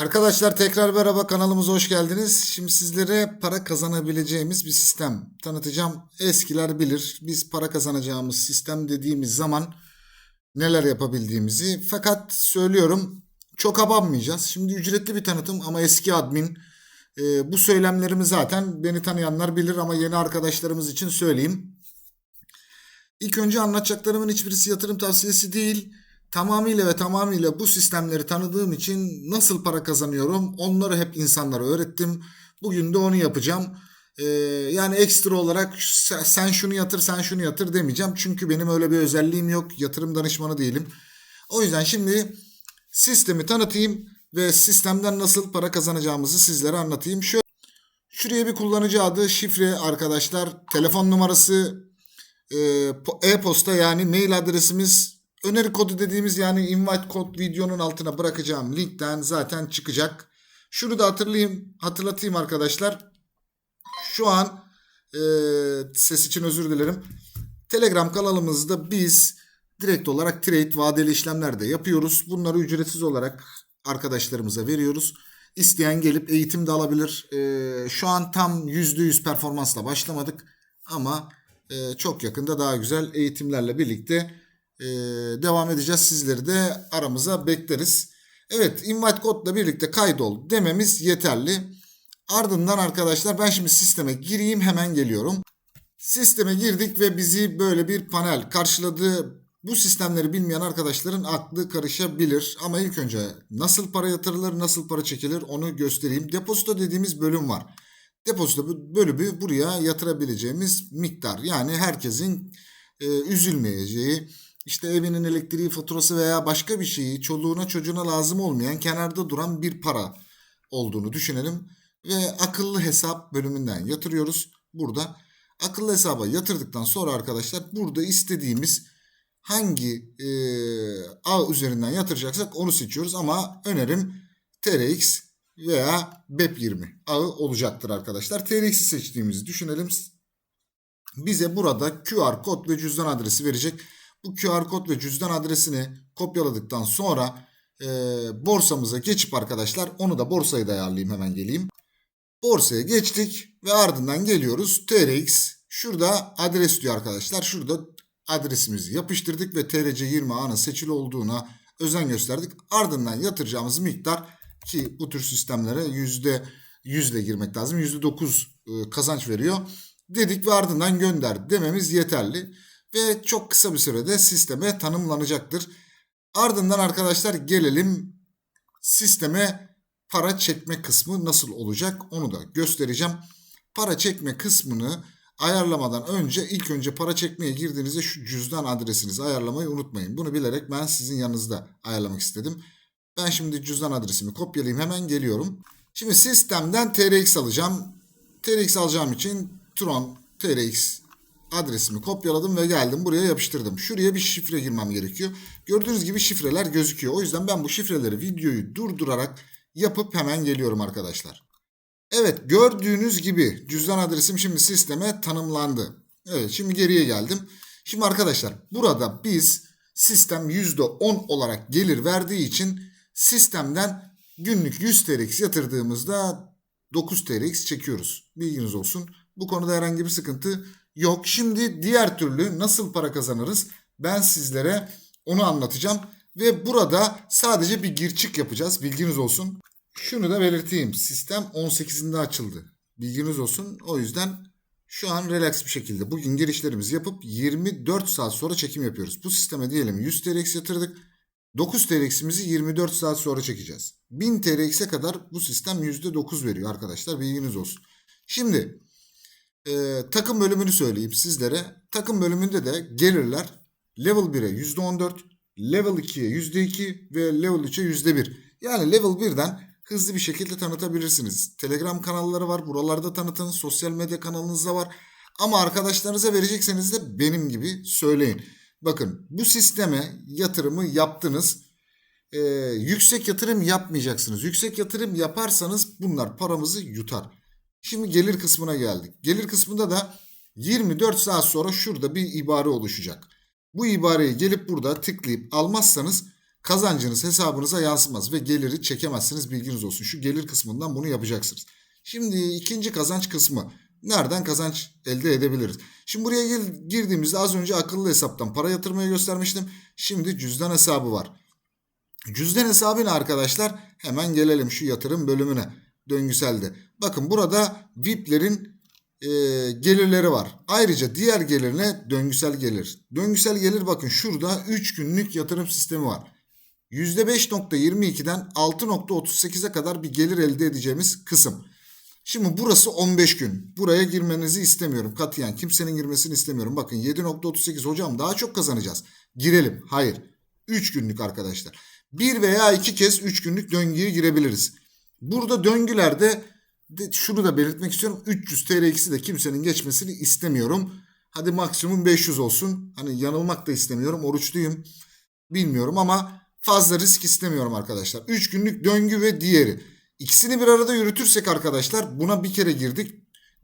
Arkadaşlar tekrar merhaba kanalımıza hoş geldiniz. Şimdi sizlere para kazanabileceğimiz bir sistem tanıtacağım. Eskiler bilir biz para kazanacağımız sistem dediğimiz zaman neler yapabildiğimizi. Fakat söylüyorum çok abanmayacağız. Şimdi ücretli bir tanıtım ama eski admin e, bu söylemlerimi zaten beni tanıyanlar bilir ama yeni arkadaşlarımız için söyleyeyim. İlk önce anlatacaklarımın hiçbirisi yatırım tavsiyesi değil. Tamamıyla ve tamamıyla bu sistemleri tanıdığım için nasıl para kazanıyorum onları hep insanlara öğrettim. Bugün de onu yapacağım. Ee, yani ekstra olarak "Sen- şunu yatır sen şunu yatır demeyeceğim. Çünkü benim öyle bir özelliğim yok. Yatırım danışmanı değilim. O yüzden şimdi sistemi tanıtayım ve sistemden nasıl para kazanacağımızı sizlere anlatayım. Şöyle, şuraya bir kullanıcı adı, şifre arkadaşlar, telefon numarası, e, po- e-posta yani mail adresimiz öneri kodu dediğimiz yani invite kod videonun altına bırakacağım linkten zaten çıkacak. Şunu da hatırlayayım, hatırlatayım arkadaşlar. Şu an e, ses için özür dilerim. Telegram kanalımızda biz direkt olarak trade vadeli işlemler de yapıyoruz. Bunları ücretsiz olarak arkadaşlarımıza veriyoruz. İsteyen gelip eğitim de alabilir. E, şu an tam %100 performansla başlamadık ama e, çok yakında daha güzel eğitimlerle birlikte e, devam edeceğiz. Sizleri de aramıza bekleriz. Evet invite kodla birlikte kaydol dememiz yeterli. Ardından arkadaşlar ben şimdi sisteme gireyim hemen geliyorum. Sisteme girdik ve bizi böyle bir panel karşıladı. Bu sistemleri bilmeyen arkadaşların aklı karışabilir. Ama ilk önce nasıl para yatırılır, nasıl para çekilir onu göstereyim. Depozito dediğimiz bölüm var. Depozito bölümü buraya yatırabileceğimiz miktar. Yani herkesin e, üzülmeyeceği, işte evinin elektriği faturası veya başka bir şeyi çoluğuna çocuğuna lazım olmayan kenarda duran bir para olduğunu düşünelim. Ve akıllı hesap bölümünden yatırıyoruz. Burada akıllı hesaba yatırdıktan sonra arkadaşlar burada istediğimiz hangi e, ağ üzerinden yatıracaksak onu seçiyoruz. Ama önerim TRX veya BEP20 ağı olacaktır arkadaşlar. TRX'i seçtiğimizi düşünelim. Bize burada QR kod ve cüzdan adresi verecek. Bu QR kod ve cüzdan adresini kopyaladıktan sonra e, borsamıza geçip arkadaşlar onu da borsayı da ayarlayayım hemen geleyim. Borsaya geçtik ve ardından geliyoruz. TRX şurada adres diyor arkadaşlar. Şurada adresimizi yapıştırdık ve TRC20 ağının seçili olduğuna özen gösterdik. Ardından yatıracağımız miktar ki bu tür sistemlere yüzde yüzle girmek lazım. Yüzde dokuz e, kazanç veriyor. Dedik ve ardından gönder dememiz yeterli. Ve çok kısa bir sürede sisteme tanımlanacaktır. Ardından arkadaşlar gelelim sisteme para çekme kısmı nasıl olacak onu da göstereceğim. Para çekme kısmını ayarlamadan önce ilk önce para çekmeye girdiğinizde şu cüzdan adresinizi ayarlamayı unutmayın. Bunu bilerek ben sizin yanınızda ayarlamak istedim. Ben şimdi cüzdan adresimi kopyalayayım hemen geliyorum. Şimdi sistemden TRX alacağım. TRX alacağım için Tron TRX adresimi kopyaladım ve geldim buraya yapıştırdım. Şuraya bir şifre girmem gerekiyor. Gördüğünüz gibi şifreler gözüküyor. O yüzden ben bu şifreleri videoyu durdurarak yapıp hemen geliyorum arkadaşlar. Evet gördüğünüz gibi cüzdan adresim şimdi sisteme tanımlandı. Evet şimdi geriye geldim. Şimdi arkadaşlar burada biz sistem %10 olarak gelir verdiği için sistemden günlük 100 TRX yatırdığımızda 9 TRX çekiyoruz. Bilginiz olsun. Bu konuda herhangi bir sıkıntı yok. Şimdi diğer türlü nasıl para kazanırız? Ben sizlere onu anlatacağım. Ve burada sadece bir gir çık yapacağız. Bilginiz olsun. Şunu da belirteyim. Sistem 18'inde açıldı. Bilginiz olsun. O yüzden şu an relax bir şekilde bugün girişlerimizi yapıp 24 saat sonra çekim yapıyoruz. Bu sisteme diyelim 100 TRX yatırdık. 9 TRX'imizi 24 saat sonra çekeceğiz. 1000 TRX'e kadar bu sistem %9 veriyor arkadaşlar. Bilginiz olsun. Şimdi e, takım bölümünü söyleyeyim sizlere. Takım bölümünde de gelirler level 1'e %14, level 2'ye %2 ve level 3'e %1. Yani level 1'den hızlı bir şekilde tanıtabilirsiniz. Telegram kanalları var. Buralarda tanıtın. Sosyal medya kanalınız da var. Ama arkadaşlarınıza verecekseniz de benim gibi söyleyin. Bakın bu sisteme yatırımı yaptınız. Ee, yüksek yatırım yapmayacaksınız. Yüksek yatırım yaparsanız bunlar paramızı yutar. Şimdi gelir kısmına geldik. Gelir kısmında da 24 saat sonra şurada bir ibare oluşacak. Bu ibareyi gelip burada tıklayıp almazsanız Kazancınız hesabınıza yansımaz ve geliri çekemezsiniz bilginiz olsun. Şu gelir kısmından bunu yapacaksınız. Şimdi ikinci kazanç kısmı. Nereden kazanç elde edebiliriz? Şimdi buraya gir- girdiğimizde az önce akıllı hesaptan para yatırmayı göstermiştim. Şimdi cüzdan hesabı var. Cüzdan hesabı ne arkadaşlar? Hemen gelelim şu yatırım bölümüne. Döngüselde. Bakın burada VIP'lerin e, gelirleri var. Ayrıca diğer gelirine döngüsel gelir. Döngüsel gelir bakın şurada 3 günlük yatırım sistemi var. %5.22'den 6.38'e kadar bir gelir elde edeceğimiz kısım. Şimdi burası 15 gün. Buraya girmenizi istemiyorum. Katiyen kimsenin girmesini istemiyorum. Bakın 7.38 hocam daha çok kazanacağız. Girelim. Hayır. 3 günlük arkadaşlar. Bir veya iki kez 3 günlük döngüye girebiliriz. Burada döngülerde de şunu da belirtmek istiyorum. 300 TL'si de kimsenin geçmesini istemiyorum. Hadi maksimum 500 olsun. Hani yanılmak da istemiyorum. Oruçluyum. Bilmiyorum ama fazla risk istemiyorum arkadaşlar. 3 günlük döngü ve diğeri. İkisini bir arada yürütürsek arkadaşlar buna bir kere girdik.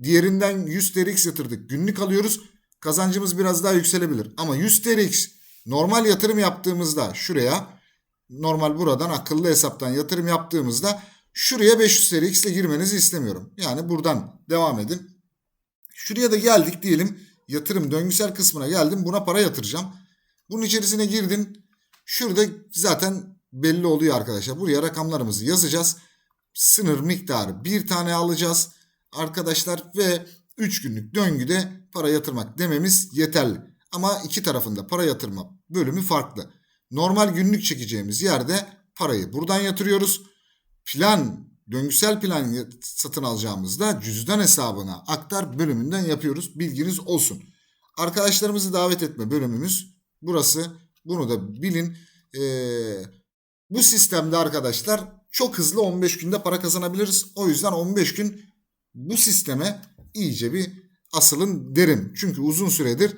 Diğerinden 100 TRX yatırdık. Günlük alıyoruz. Kazancımız biraz daha yükselebilir. Ama 100 TRX normal yatırım yaptığımızda şuraya normal buradan akıllı hesaptan yatırım yaptığımızda şuraya 500 TRX ile girmenizi istemiyorum. Yani buradan devam edin. Şuraya da geldik diyelim. Yatırım döngüsel kısmına geldim. Buna para yatıracağım. Bunun içerisine girdin. Şurada zaten belli oluyor arkadaşlar. Buraya rakamlarımızı yazacağız. Sınır miktarı bir tane alacağız arkadaşlar ve 3 günlük döngüde para yatırmak dememiz yeterli. Ama iki tarafında para yatırma bölümü farklı. Normal günlük çekeceğimiz yerde parayı buradan yatırıyoruz. Plan, döngüsel plan satın alacağımızda cüzdan hesabına aktar bölümünden yapıyoruz. Bilginiz olsun. Arkadaşlarımızı davet etme bölümümüz burası. Bunu da bilin. Ee, bu sistemde arkadaşlar çok hızlı 15 günde para kazanabiliriz. O yüzden 15 gün bu sisteme iyice bir asılın derim. Çünkü uzun süredir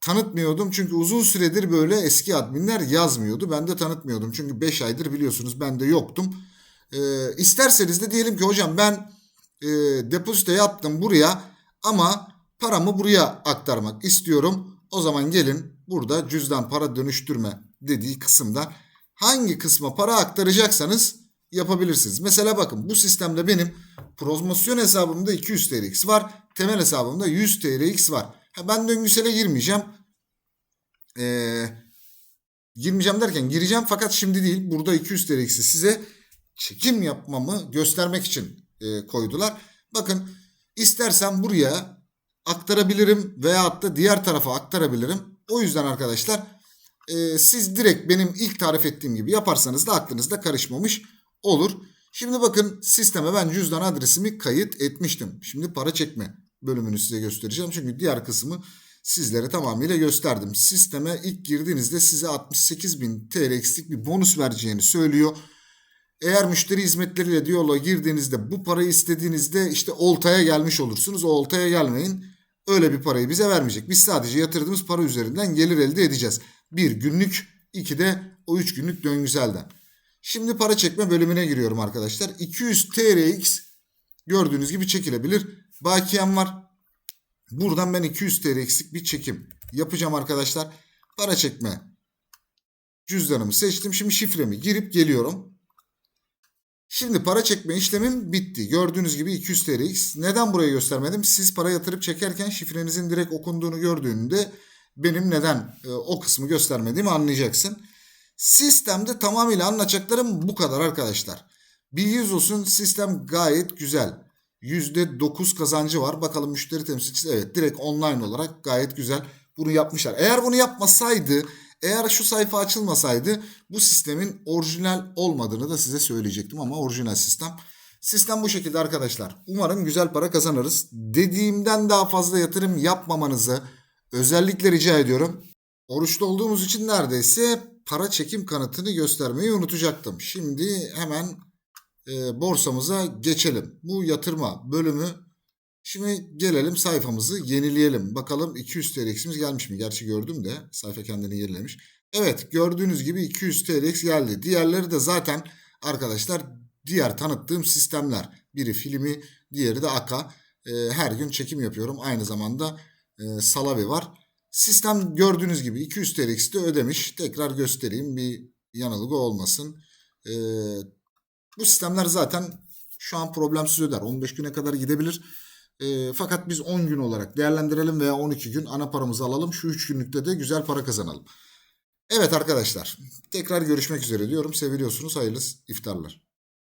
tanıtmıyordum. Çünkü uzun süredir böyle eski adminler yazmıyordu. Ben de tanıtmıyordum. Çünkü 5 aydır biliyorsunuz ben de yoktum. Ee, isterseniz de diyelim ki hocam ben e, depozito yaptım buraya ama paramı buraya aktarmak istiyorum. O zaman gelin burada cüzdan para dönüştürme dediği kısımda hangi kısma para aktaracaksanız yapabilirsiniz. Mesela bakın bu sistemde benim promosyon hesabımda 200 TRX var. Temel hesabımda 100 TRX var. Ha, ben döngüsele girmeyeceğim. Ee, girmeyeceğim derken gireceğim fakat şimdi değil. Burada 200 TRX'i size çekim yapmamı göstermek için e, koydular. Bakın istersen buraya aktarabilirim veyahut da diğer tarafa aktarabilirim. O yüzden arkadaşlar e, siz direkt benim ilk tarif ettiğim gibi yaparsanız da aklınızda karışmamış olur. Şimdi bakın sisteme ben cüzdan adresimi kayıt etmiştim. Şimdi para çekme bölümünü size göstereceğim. Çünkü diğer kısmı sizlere tamamıyla gösterdim. Sisteme ilk girdiğinizde size 68.000 TL'lik bir bonus vereceğini söylüyor. Eğer müşteri hizmetleriyle diyaloğa girdiğinizde bu parayı istediğinizde işte oltaya gelmiş olursunuz. O oltaya gelmeyin. Öyle bir parayı bize vermeyecek. Biz sadece yatırdığımız para üzerinden gelir elde edeceğiz. Bir günlük, iki de o üç günlük döngüselden. Şimdi para çekme bölümüne giriyorum arkadaşlar. 200 TRX gördüğünüz gibi çekilebilir. Bakiyem var. Buradan ben 200 TRX'lik bir çekim yapacağım arkadaşlar. Para çekme cüzdanımı seçtim. Şimdi şifremi girip geliyorum. Şimdi para çekme işlemim bitti. Gördüğünüz gibi 200 TRX. Neden buraya göstermedim? Siz para yatırıp çekerken şifrenizin direkt okunduğunu gördüğünde benim neden e, o kısmı göstermediğimi anlayacaksın. Sistemde tamamıyla anlatacaklarım bu kadar arkadaşlar. Bilginiz olsun sistem gayet güzel. %9 kazancı var. Bakalım müşteri temsilcisi evet direkt online olarak gayet güzel bunu yapmışlar. Eğer bunu yapmasaydı eğer şu sayfa açılmasaydı bu sistemin orijinal olmadığını da size söyleyecektim ama orijinal sistem. Sistem bu şekilde arkadaşlar. Umarım güzel para kazanırız. Dediğimden daha fazla yatırım yapmamanızı özellikle rica ediyorum. Oruçlu olduğumuz için neredeyse para çekim kanıtını göstermeyi unutacaktım. Şimdi hemen e, borsamıza geçelim. Bu yatırma bölümü. Şimdi gelelim sayfamızı yenileyelim. Bakalım 200 TL'imiz gelmiş mi? Gerçi gördüm de sayfa kendini yenilemiş. Evet gördüğünüz gibi 200 TLX geldi. Diğerleri de zaten arkadaşlar diğer tanıttığım sistemler. Biri filmi, diğeri de Aka. E, her gün çekim yapıyorum. Aynı zamanda e, Salavi var. Sistem gördüğünüz gibi 200 TLX'de ödemiş. Tekrar göstereyim. Bir yanılgı olmasın. Ee, bu sistemler zaten şu an problemsiz öder. 15 güne kadar gidebilir. Ee, fakat biz 10 gün olarak değerlendirelim veya 12 gün ana paramızı alalım. Şu 3 günlükte de güzel para kazanalım. Evet arkadaşlar tekrar görüşmek üzere diyorum. Seviliyorsunuz. Hayırlı iftarlar.